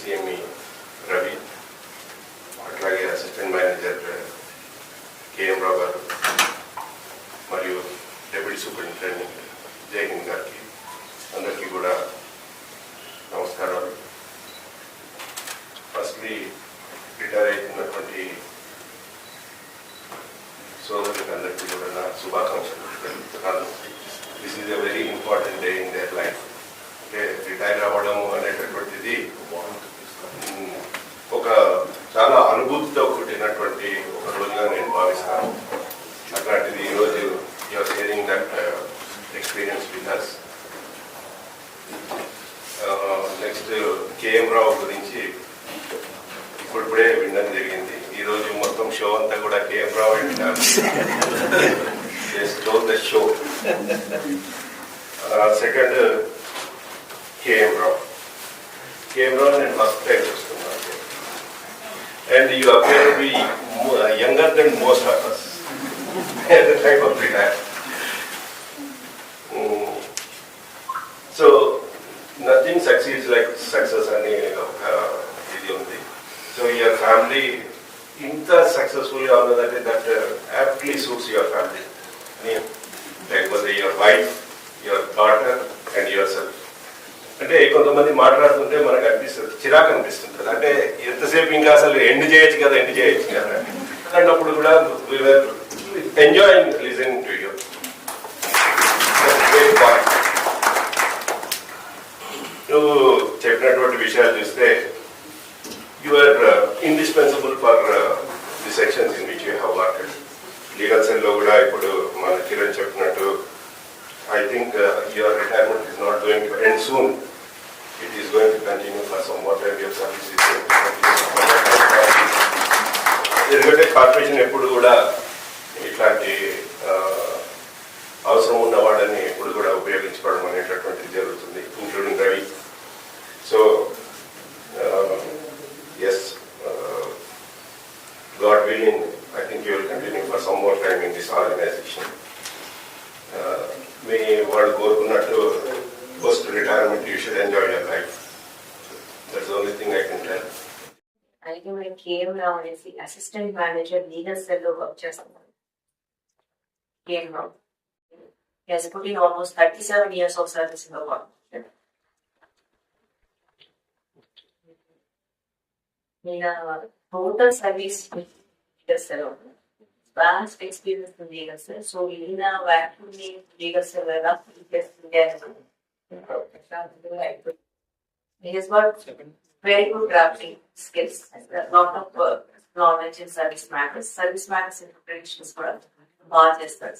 CME Ravi అట్లాగే assistant manager KM రావు గారు మరియు డెప్యూటీ సూపరింటెండెంట్ జయహింద్ గారికి అందరికీ కూడా నమస్కారాలు. ఫస్ట్లీ రిటైర్ అవుతున్నటువంటి సోదరులకు అందరికీ కూడా శుభాకాంక్షలు. This is a experience with us. Next KM Rao గురించి ఇప్పుడిప్పుడే వినడం జరిగింది. ఈ రోజు మొత్తం షో అంతా కూడా కేఎం రావు వింటారు the show second KM Rao KM Rao నేను ఫస్ట్ టైం చూస్తున్నాను and you appear be younger than most of us at the time of retire. Success అని అనే ఒక ఇది ఉంది. సో యువర్ ఫ్యామిలీ ఇంత సక్సెస్ఫుల్గా ఉన్నదంటే that aptly suits your family లేకపోతే your wife your daughter and yourself అంటే కొంతమంది మాట్లాడుతుంటే మనకు అనిపిస్తుంది చిరాకు అనిపిస్తుంటుంది. అంటే ఎంతసేపు ఇంకా అసలు ఎండ్ చేయొచ్చు కదా ఎండ్ చేయొచ్చు కదా అన్నప్పుడు కూడా ఎంజాయింగ్ లిజనింగ్ టు విషయాలు చూస్తే you are indispensable for the sections in which you have work legal సెల్లో కూడా ఇప్పుడు మన కిరణ్ చెప్పినట్టు I think your retirement is not going to end soon it is going to continue for some what time your service ఎందుకంటే corporation ఎప్పుడు కూడా ఇట్లాంటి అవసరం ఉన్న వాళ్ళని More time in this organisation మీ వాళ్ళు కోరుకున్నట్టు post retirement you should enjoy your life that's only thing I can tell అలాగే మనం కేఎం రావు అనేసి అసిస్టెంట్ మేనేజర్ లీగల్ సెల్ లో వర్క్ చేస్తున్నాం K M Rao has put in almost 37 years of service in the work. ఈయన total service చేస్తారు vast experience Vast experience இருந்தீங்கஸ் so இந்த வேக்யூமிங் இருந்தீங்கஸ் எல்லாம் இன்ட்ரெஸ்ட் இருந்தீங்க He has got very good drafting skills. A lot of work, knowledge in service matters. Service matters in preparation is for large as well.